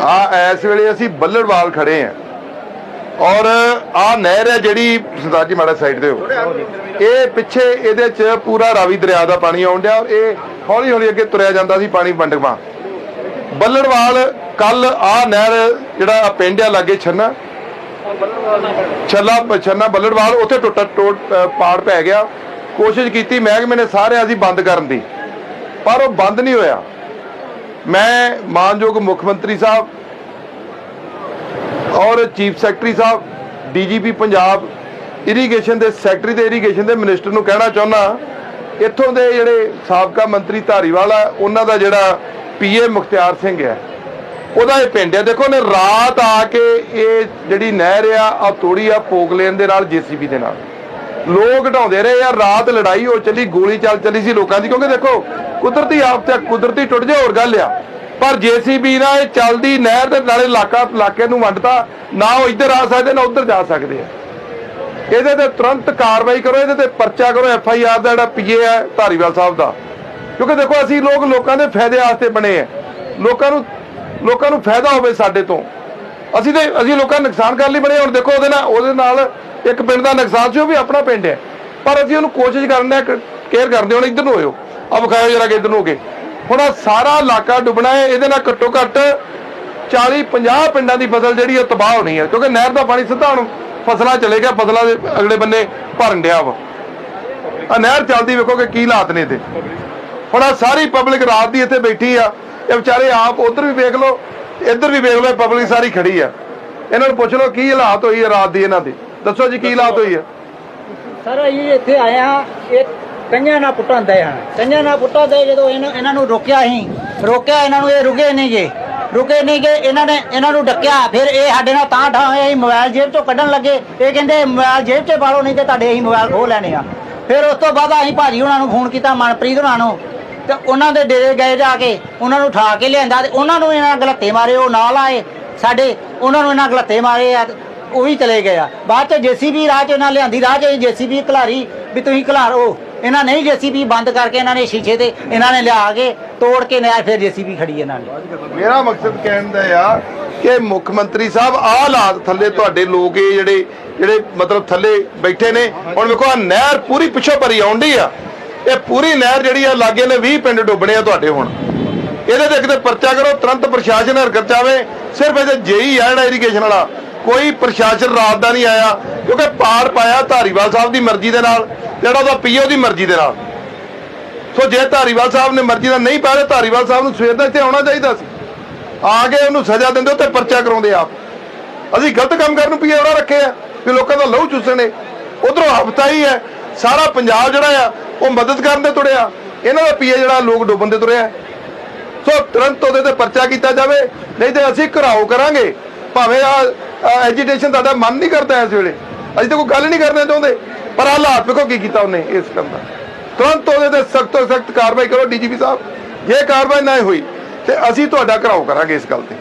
ਆ, ਇਸ ਵੇਲੇ ਅਸੀਂ ਬੱਲੜਵਾਲ ਖੜੇ ਆ ਔਰ ਆ ਨਹਿਰ ਹੈ ਜਿਹੜੀ ਸਰਦਾਰ ਜੀ ਮਾੜਾ ਸਾਈਡ ਤੇ ਹੋ। ਇਹ ਪਿੱਛੇ ਇਹਦੇ ਚ ਪੂਰਾ ਰਾਵੀ ਦਰਿਆ ਦਾ ਪਾਣੀ ਆਉਣ ਡਿਆ ਔਰ ਇਹ ਹੌਲੀ ਹੌਲੀ ਅੱਗੇ ਤੁਰਿਆ ਜਾਂਦਾ ਸੀ ਪਾਣੀ ਵੰਡਵਾ। ਬੱਲੜਵਾਲ ਕੱਲ ਆ ਨਹਿਰ ਜਿਹੜਾ ਪਿੰਡ ਆ ਲਾਗੇ ਛੰਨਾ। ਛੱਲਾ, ਛੰਨਾ ਬੱਲੜਵਾਲ, ਉੱਥੇ ਟੁੱਟਾ, ਟੁੱਟ ਪਾੜ ਪੈ ਗਿਆ। ਕੋਸ਼ਿਸ਼ ਕੀਤੀ, ਮਹਿਕਮੇ ਨੇ ਸਾਰੇ ਅਸੀਂ ਬੰਦ ਕਰਨ ਦੀ। ਪਰ ਉਹ ਬੰਦ ਨਹੀਂ ਹੋਇਆ। ਮੈਂ ਮਾਨਯੋਗ ਮੁੱਖ ਮੰਤਰੀ ਸਾਹਿਬ ਔਰ ਚੀਫ ਸੈਕਟਰੀ ਸਾਹਿਬ, ਡੀਜੀਪੀ ਪੰਜਾਬ, ਇਰੀਗੇਸ਼ਨ ਦੇ ਸੈਕਟਰੀ ਤੇ ਇਰੀਗੇਸ਼ਨ ਦੇ ਮਿਨਿਸਟਰ ਨੂੰ ਕਹਿਣਾ ਚਾਹੁੰਦਾ ਇੱਥੋਂ ਦੇ ਜਿਹੜੇ ਸਾਬਕਾ ਮੰਤਰੀ ਧਾਰੀਵਾਲ ਆ, ਉਹਨਾਂ ਦਾ ਜਿਹੜਾ ਪੀਏ ਮੁਖਤਿਆਰ ਸਿੰਘ ਹੈ, ਉਹਦਾ ਇਹ ਪਿੰਡ ਹੈ। ਦੇਖੋ ਨੇ, ਰਾਤ ਆ ਕੇ ਇਹ ਜਿਹੜੀ ਨਹਿਰ ਆ ਆ ਤੋੜੀ ਆ ਪੋਗਲੇਨ ਦੇ ਨਾਲ ਜੀਸੀਬੀ ਦੇ ਨਾਲ। ਲੋਕ ਢਾਉਂਦੇ ਰਹੇ ਆ, ਰਾਤ ਲੜਾਈ ਹੋ ਚੱਲੀ, ਗੋਲੀ ਚੱਲ ਚੱਲੀ ਸੀ ਲੋਕਾਂ ਦੀ, ਕਿਉਂਕਿ ਦੇਖੋ ਕੁਦਰਤੀ ਆਫਤ ਹੈ ਕੁਦਰਤੀ ਟੁੱਟ ਜਾ ਹੋਰ ਗੱਲ ਆ। ਪਰ ਜੀਸੀਬੀ ਨਾਲ ਇਹ ਚੱਲਦੀ ਨਹਿਰ ਦੇ ਨਾਲੇ ਇਲਾਕਾ ਇਲਾਕੇ ਨੂੰ ਵੰਡਤਾ, ਨਾ ਉਹ ਇੱਧਰ ਆ ਸਕਦੇ, ਨਾ ਉੱਧਰ ਜਾ ਸਕਦੇ ਆ। ਇਹਦੇ ਤੇ ਤੁਰੰਤ ਕਾਰਵਾਈ ਕਰੋ, ਇਹਦੇ ਤੇ ਪਰਚਾ ਕਰੋ, ਐਫ ਆਈ ਆਰ ਦਾ ਜਿਹੜਾ ਪੀਏ ਹੈ, ਧਾਰੀਵਾਲ ਸਾਹਿਬ ਦਾ। ਕਿਉਂਕਿ ਦੇਖੋ, ਅਸੀਂ ਲੋਕ ਲੋਕਾਂ ਦੇ ਫਾਇਦੇ ਵਾਸਤੇ ਬਣੇ ਆ। ਲੋਕਾਂ ਨੂੰ ਲੋਕਾਂ ਨੂੰ ਫਾਇਦਾ ਹੋਵੇ ਸਾਡੇ ਤੋਂ। ਅਸੀਂ ਤੇ ਅਸੀਂ ਲੋਕਾਂ ਨੁਕਸਾਨ ਕਰਨ ਲਈ ਬਣੇ ਹੁਣ ਦੇਖੋ, ਉਹਦੇ ਨਾਲ ਉਹਦੇ ਨਾਲ ਇੱਕ ਪਿੰਡ ਦਾ ਨੁਕਸਾਨ ਸੀ, ਉਹ ਵੀ ਆਪਣਾ ਪਿੰਡ ਹੈ। ਪਰ ਅਸੀਂ ਉਹਨੂੰ ਕੋਸ਼ਿਸ਼ ਕਰਨੇ ਆ ਕੇਅਰ ਕਰਦੇ ਹੁਣ ਇੱਧਰ ਨੂੰ ਹੋਇਓ। ਆ ਵਿਖਾਇਓ ਜਰਾ ਕਿ ਨੂੰ ਹੋ ਹੁਣ ਆਹ ਸਾਰਾ ਇਲਾਕਾ ਡੁੱਬਣਾ ਹੈ, ਇਹਦੇ ਨਾਲ ਘੱਟੋ ਘੱਟ 40 50 ਪਿੰਡਾਂ ਦੀ ਫਸਲ ਜਿਹੜੀ ਉਹ ਤਬਾਹ ਹੋਣੀ ਹੈ ਕਿਉਂਕਿ ਨਹਿਰ ਦਾ ਪਾਣੀ ਸਿੱਧਾ ਹੁਣ ਫਸਲਾਂ ਚਲੇ ਗਿਆ, ਫਸਲਾਂ ਦੇ ਅਗਲੇ ਬੰਨੇ ਭਰਨ ਡਿਆ ਵਾ। ਆ ਨਹਿਰ ਚੱਲਦੀ ਵੇਖੋ ਕਿ ਕੀ ਹਾਲਾਤ ਨੇ ਇਹਦੇ ਹੁਣ ਆ ਸਾਰੀ ਪਬਲਿਕ ਰਾਤ ਦੀ ਇੱਥੇ ਬੈਠੀ ਆ, ਇਹ ਵਿਚਾਰੇ ਆਪ ਉਧਰ ਵੀ ਵੇਖ ਲਓ, ਇੱਧਰ ਵੀ ਵੇਖ ਲਓ ਪਬਲਿਕ ਸਾਰੀ ਖੜੀ ਆ। ਇਹਨਾਂ ਨੂੰ ਪੁੱਛ ਲਓ ਕੀ ਹਾਲਾਤ ਹੋਈ ਹੈ ਰਾਤ ਦੀ ਇਹਨਾਂ ਦੀ। ਦੱਸੋ ਜੀ ਕੀ ਹਾਲਾਤ ਹੋਈ ਹੈ ਸਰ, ਅਸੀਂ ਇੱਥੇ ਆਏ ਹਾਂ ਇਹ ਕਈਆਂ ਨਾਲ ਪੁੱਟਾਂ ਦੇ ਹਨ। ਕਈਆਂ ਨਾਲ ਪੁੱਟਾਂ ਦੇ ਜਦੋਂ ਇਹਨਾਂ ਇਹਨਾਂ ਨੂੰ ਰੋਕਿਆ ਸੀ ਰੋਕਿਆ ਇਹਨਾਂ ਨੂੰ ਇਹ ਰੁਕੇ ਨਹੀਂ ਗਏ ਰੁਕੇ ਨਹੀਂ ਗਏ ਇਹਨਾਂ ਨੇ ਇਹਨਾਂ ਨੂੰ ਡੱਕਿਆ। ਫਿਰ ਇਹ ਸਾਡੇ ਨਾਲ ਤਾਂ ਠਾ ਹੋਇਆ, ਅਸੀਂ ਮੋਬਾਈਲ ਜੇਬ ਚੋਂ ਕੱਢਣ ਲੱਗੇ। ਇਹ ਕਹਿੰਦੇ, ਮੋਬਾਈਲ ਜੇਬ 'ਚ ਪਾਲੋ ਨਹੀਂ ਤੇ ਤੁਹਾਡੇ ਅਸੀਂ ਮੋਬਾਈਲ ਖੋਹ ਲੈਣੇ ਆ। ਫਿਰ ਉਸ ਤੋਂ ਬਾਅਦ ਅਸੀਂ ਭਾਜੀ ਉਹਨਾਂ ਨੂੰ ਫੋਨ ਕੀਤਾ, ਮਨਪ੍ਰੀਤ ਉਹਨਾਂ ਨੂੰ। ਤੇ ਉਹਨਾਂ ਦੇ ਡੇਰੇ ਗਏ ਜਾ ਕੇ, ਉਹਨਾਂ ਨੂੰ ਠਾ ਕੇ ਲਿਆਂਦਾ ਤੇ ਉਹਨਾਂ ਨੂੰ ਇਹਨਾਂ ਗਲੱਤੇ ਮਾਰੇ, ਉਹ ਨਾਲ ਆਏ। ਸਾਡੇ ਉਹਨਾਂ ਨੂੰ ਇਹਨਾਂ ਗਲੱਤੇ ਮਾਰੇ ਆ ਉਹ ਵੀ ਚਲੇ ਗਏ ਆ। ਬਾਅਦ ਚ ਜੀਸੀਬੀ ਰਾਹ ਚ ਇਹਨਾਂ ਲਿਆਂਦੀ, ਰਾਹ ਚ ਜੀਸੀਬੀ ਖਲਾਰੀ ਵੀ ਤੁਸੀਂ ਖਲਾਰੋ ਇਹਨਾਂ ਨਹੀਂ ਜੀਸੀਬੀ ਬੰਦ ਕਰਕੇ ਇਹਨਾਂ ਨੇ ਸ਼ੀਸ਼ੇ ਤੇ ਇਹਨਾਂ ਨੇ ਲਿਆ ਕੇ ਤੋੜ ਕੇ ਨਿਆ ਫਿਰ ਜੀਸੀਬੀ ਖੜੀ ਇਹਨਾਂ ਨੇ ਮੇਰਾ ਮਕਸਦ ਕਹਿਣ ਦਾ ਆ ਕਿ ਮੁੱਖ ਮੰਤਰੀ ਸਾਹਿਬ, ਆਹ ਹਾਲਾਤ ਥੱਲੇ ਤੁਹਾਡੇ ਲੋਕ ਇਹ ਜਿਹੜੇ ਜਿਹੜੇ ਮਤਲਬ ਥੱਲੇ ਬੈਠੇ ਨੇ, ਹੁਣ ਵੇਖੋ ਆ ਨਹਿਰ ਪੂਰੀ ਪਿੱਛੋਂ ਭਰੀ ਆਉਂਦੀ ਆ। ਇਹ ਪੂਰੀ ਨਹਿਰ ਜਿਹੜੀ ਆ, ਲਾਗੇ ਨੇ 20 ਪਿੰਡ ਡੁੱਬਣੇ ਆ ਤੁਹਾਡੇ ਹੁਣ। ਇਹਦੇ ਤੇ ਕਿਤੇ ਪਰਚਾ ਕਰੋ, ਤੁਰੰਤ ਪ੍ਰਸ਼ਾਸਨ ਹਰਕਤ ਚਾਵੇ ਸਿਰਫ ਇਹਦੇ ਜੇਈ ਆ ਜਿਹੜਾ ਇਰੀਗੇਸ਼ਨ ਵਾਲਾ। ਕੋਈ ਪ੍ਰਸ਼ਾਸਨ ਰਾਤ ਦਾ ਨਹੀਂ ਆਇਆ, ਕਿਉਂਕਿ ਪਾਰ ਪਾਇਆ ਧਾਰੀਵਾਲ ਸਾਹਿਬ ਦੀ ਮਰਜ਼ੀ ਦੇ ਨਾਲ। ਜਿਹੜਾ ਉਹਦਾ ਪੀਓ ਦੀ ਮਰਜ਼ੀ ਦੇ ਨਾਲ। ਸੋ ਜੇ ਧਾਰੀਵਾਲ ਸਾਹਿਬ ਨੇ ਮਰਜ਼ੀ ਨਾਲ ਨਹੀਂ ਪਾਇਆ, ਧਾਰੀਵਾਲ ਸਾਹਿਬ ਨੂੰ ਸਵੇਰ ਦਾ ਇੱਥੇ ਆਉਣਾ ਚਾਹੀਦਾ ਸੀ। ਆ ਕੇ ਉਹਨੂੰ ਸਜ਼ਾ ਦਿੰਦੇ ਉੱਤੇ ਪਰਚਾ ਕਰਾਉਂਦੇ ਆਪ। ਅਸੀਂ ਗਲਤ ਕੰਮ ਕਰਨ ਨੂੰ ਪੀਏ ਉਹਨਾਂ ਰੱਖੇ ਆ ਕਿ ਲੋਕਾਂ ਦਾ ਲਹੂ ਚੂਸਣੇ ਉਧਰੋਂ ਹਫਤਾ ਹੀ ਹੈ, ਸਾਰਾ ਪੰਜਾਬ ਜਿਹੜਾ ਆ, ਉਹ ਮਦਦ ਕਰਨ ਦੇ ਤੁਰਿਆ। ਇਹਨਾਂ ਦਾ ਪੀਏ ਜਿਹੜਾ ਲੋਕ ਡੁੱਬਣ ਦੇ ਤੁਰਿਆ। ਸੋ ਤੁਰੰਤ ਉਹਦੇ ਤੇ ਪਰਚਾ ਕੀਤਾ ਜਾਵੇ, ਨਹੀਂ ਤੇ ਅਸੀਂ ਘਰਾਓ ਕਰਾਂਗੇ। ਭਾਵੇਂ ਆ ਐਜੀਟੇਸ਼ਨ ਤੁਹਾਡਾ ਮਨ ਨਹੀਂ ਕਰਦਾ ਇਸ ਵੇਲੇ। ਅਸੀਂ ਤਾਂ ਕੋਈ ਗੱਲ ਨਹੀਂ ਕਰਨਾ ਚਾਹੁੰਦੇ। ਪਰ ਹਾਲਾਤ ਵੇਖੋ ਕੀ ਕੀਤਾ ਉਹਨੇ ਇਸ ਕੰਮ ਦਾ। ਤੁਰੰਤ ਉਹਦੇ ਤੇ ਸਖਤ ਤੋਂ ਸਖਤ ਕਾਰਵਾਈ ਕਰੋ ਡੀਜੀਪੀ ਸਾਹਿਬ। ਜੇ ਕਾਰਵਾਈ ਨਾ ਹੋਈ ਤੇ ਅਸੀਂ ਤੁਹਾਡਾ ਘਰਾਓ ਕਰਾਂਗੇ ਇਸ ਗੱਲ ਤੇ।